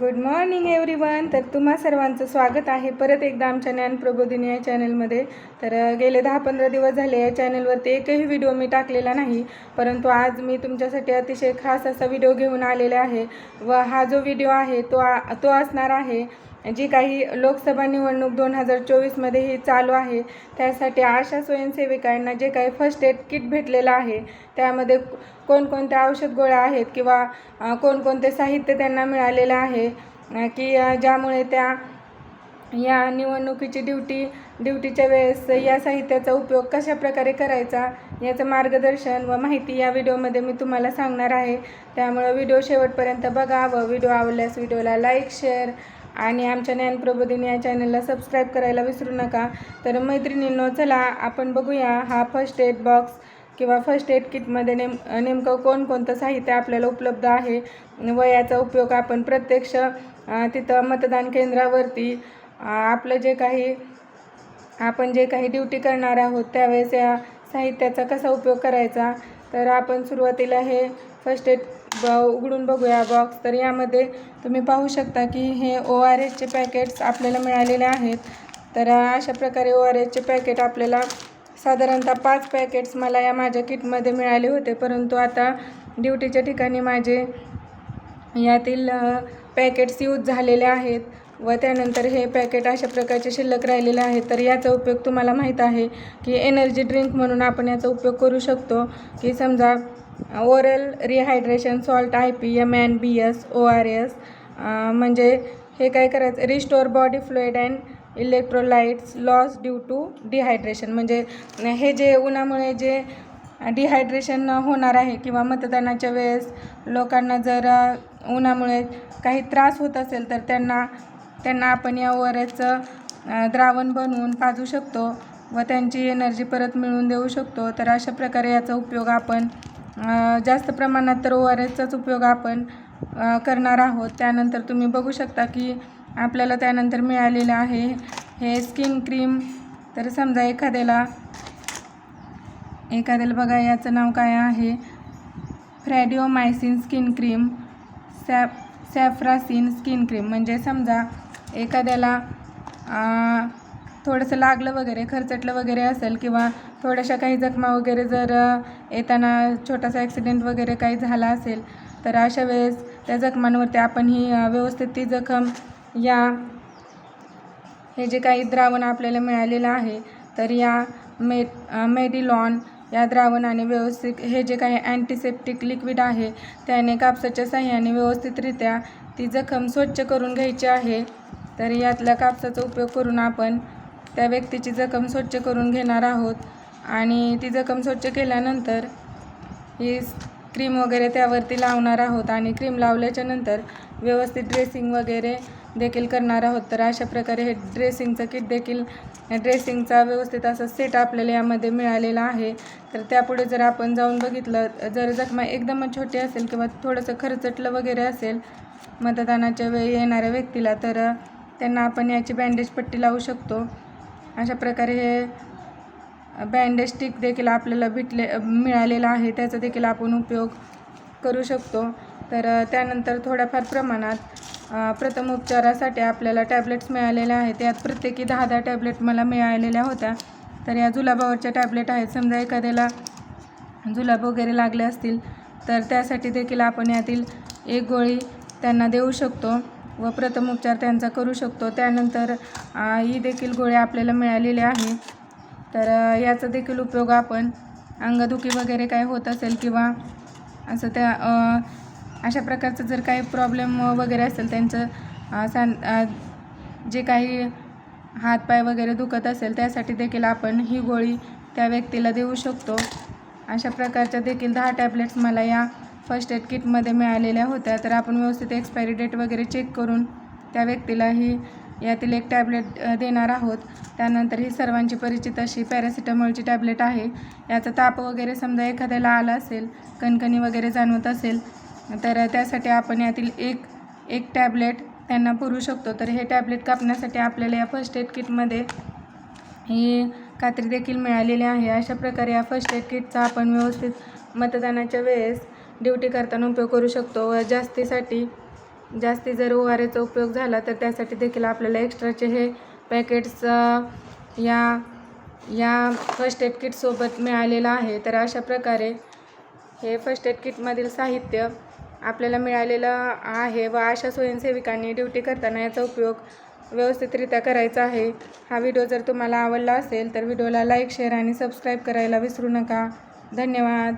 Good morning everyone तर तुम्हा सर्वांचं स्वागत आहे. परत एकदा आमच्या ज्ञान प्रबोधिनी या चॅनलमध्ये तर गेले दहा पंधरा दिवस झाले. या चॅनलवरती एकही व्हिडिओ मी टाकलेला नाही. परंतु आज मी तुमच्यासाठी अतिशय खास असा व्हिडिओ घेऊन आलेला आहे. व हा जो व्हिडिओ आहे तो आ- तो असणार आहे. जी काही लोकसभा निवडणूक दोन हजार चोवीसमध्ये ही चालू आहे त्यासाठी आशा स्वयंसेविकांना जे काही फर्स्ट एड किट भेटलेलं आहे त्यामध्ये कोणकोणत्या औषध गोळ्या आहेत किंवा कोणकोणते साहित्य त्यांना मिळालेलं आहे की ज्यामुळे त्या या निवडणुकीची ड्युटी ड्युटीच्या वेळेस या साहित्याचा उपयोग कशा प्रकारे करायचा याचं मार्गदर्शन व माहिती या व्हिडिओमध्ये मी तुम्हाला सांगणार आहे. त्यामुळं व्हिडिओ शेवटपर्यंत बघा व व्हिडिओ आवडल्यास व्हिडिओला लाईक शेअर आणि आमच्या ज्ञान प्रबोधिनी या चॅनलला सबस्क्राईब करायला विसरू नका. तर मैत्रिणींनो चला आपण बघूया हा फर्स्ट एड बॉक्स किंवा फर्स्ट एड किटमध्ये नेम नेमकं कोणकोणतं साहित्य आपल्याला उपलब्ध आहे. व याचा उपयोग आपण प्रत्यक्ष तिथं मतदान केंद्रावरती आपलं जे काही आपण जे काही ड्युटी करणार आहोत त्यावेळेस या साहित्याचा कसा उपयोग करायचा? तर आपण सुरुवातीला हे फर्स्ट एड ब उघडून बघूया बॉक्स तर यामध्ये तुम्ही पाहू शकता की हे ओ आर एसचे पॅकेट्स आपल्याला मिळालेले आहेत. तर अशा प्रकारे ओ आर एसचे पॅकेट आपल्याला साधारणतः पाच पॅकेट्स मला या माझ्या किटमध्ये मिळाले होते. परंतु आता ड्युटीच्या ठिकाणी माझे यातील पॅकेट्स यूज झालेले आहेत. व त्यानंतर हे पॅकेट अशा प्रकारचे शिल्लक राहिलेले आहे तर याचा उपयोग तुम्हाला माहीत आहे की एनर्जी ड्रिंक म्हणून आपण याचा उपयोग करू शकतो की समजा oral rehydration salt I P M N B S O R S म्हणजे हे काय करायचं? Restore body fluid and electrolytes loss due to dehydration म्हणजे हे जे उन्हामुळे जे डिहायड्रेशन होणार आहे किंवा मतदानाच्या वेळेस लोकांना जर उन्हामुळे काही त्रास होत असेल तर त्यांना त्यांना आपण या ओआरएसचं द्रावण बनवून पाजू शकतो व त्यांची एनर्जी परत मिळवून देऊ शकतो. तर अशा प्रकारे याचा उपयोग आपण जास्त प्रमाणात तर ओ आर एसचाच उपयोग आपण करणार आहोत. त्यानंतर तुम्ही बघू शकता की आपल्याला त्यानंतर मिळालेलं आहे हे स्किन क्रीम तर समजा एखाद्याला एखाद्याला बघा याचं नाव काय आहे? फ्रॅडिओमायसिन स्किन क्रीम सॅप सॅफ्रासिन स्किन क्रीम म्हणजे समजा एखाद्याला थोडंसं लागलं वगैरे खरचटलं वगैरे असेल किंवा थोड्याशा काही जखमा वगैरे जर येताना छोटासा ॲक्सिडेंट वगैरे काही झाला असेल तर अशा वेळेस त्या जखमांवरती आपण ही व्यवस्थित ती जखम या हे जे काही द्रावण आपल्याला मिळालेलं आहे तर या मे मेडिलॉन या द्रावणाने व्यवस्थित हे जे काही अँटीसेप्टिक लिक्विड आहे त्याने कापसाच्या साह्याने व्यवस्थितरित्या ती जखम स्वच्छ करून घ्यायची आहे. तर यातल्या कापसाचा उपयोग करून आपण त्या व्यक्तीची जखम स्वच्छ करून घेणार आहोत. आणि ती जखम स्वच्छ केल्यानंतर ही क्रीम वगैरे त्यावरती लावणार आहोत आणि क्रीम लावल्याच्या नंतर व्यवस्थित ड्रेसिंग वगैरे देखील करणार आहोत. तर अशा प्रकारे हे ड्रेसिंगचं किट देखील ड्रेसिंगचा व्यवस्थित असा सेट आपल्याला यामध्ये मिळालेला आहे. तर त्यापुढे जर आपण जाऊन बघितलं जर जखमा एकदमच छोटी असेल किंवा थोडंसं खरचटलं वगैरे असेल मतदानाच्या वेळी येणाऱ्या व्यक्तीला तर त्यांना आपण याची बँडेज पट्टी लावू शकतो. अशा प्रकारे हे बँडेज स्टिक देखील आपल्याला भेटले मिळालेला आहे. त्याचा देखील आपण उपयोग करू शकतो. तर त्यानंतर थोड्याफार प्रमाणात प्रथम उपचारासाठी आपल्याला टॅबलेट्स मिळालेल्या आहेत. यात प्रत्येकी दहा दहा टॅबलेट मला मिळालेल्या होत्या. तर या जुलाबावरच्या टॅबलेट आहेत. समजा एखाद्याला जुलाब वगैरे लागले असतील तर त्यासाठी देखील आपण यातील एक गोळी त्यांना देऊ शकतो. व प्रथम उपचार त्यांचा करू शकतो. त्यानंतर ही देखील गोळ्या आपल्याला मिळालेल्या आहे तर याचा देखील उपयोग आपण अंगदुखी वगैरे काय होत असेल किंवा असं त्या अशा प्रकारचं जर काही प्रॉब्लेम वगैरे असेल त्यांचं सां जे काही हातपाय वगैरे दुखत असेल त्यासाठी देखील आपण ही गोळी त्या व्यक्तीला देऊ शकतो. अशा प्रकारच्या देखील दहा टॅबलेट्स मला या फर्स्ट एड किटमध्ये मिळालेल्या होत्या. तर आपण व्यवस्थित एक्सपायरी डेट वगैरे चेक करून त्या व्यक्तीला ही यातील एक टॅबलेट देणार आहोत. त्यानंतर ही सर्वांची परिचित अशी पॅरासिटामॉलची टॅबलेट आहे. याचा ताप वगैरे समजा एखाद्याला आला असेल कणकणी वगैरे जाणवत असेल तर त्यासाठी आपण यातील एक एक टॅबलेट त्यांना पुरू शकतो. तर हे टॅबलेट कापण्यासाठी आपल्याला या फर्स्ट एड किटमध्ये ही कात्री देखील मिळालेली आहे. अशा प्रकारे या फर्स्ट एड किटचा आपण व्यवस्थित मतदानाच्या वेळेस ड्युटी करताना उपयोग करू शकतो व जास्तीसाठी जास्ती जर ओ आर एचा उपयोग झाला तर त्यासाठी देखील आपल्याला एक्स्ट्राचे हे पॅकेट्स या या फर्स्ट एड किटसोबत मिळालेलं आहे. तर अशा प्रकारे हे फर्स्ट एड किटमधील साहित्य आपल्याला मिळालेलं आहे व अशा स्वयंसेविकांनी ड्युटी करताना याचा उपयोग व्यवस्थितरित्या करायचा आहे. हा व्हिडिओ जर तुम्हाला आवडला असेल तर व्हिडिओला लाईक शेअर आणि सबस्क्राईब करायला विसरू नका. धन्यवाद.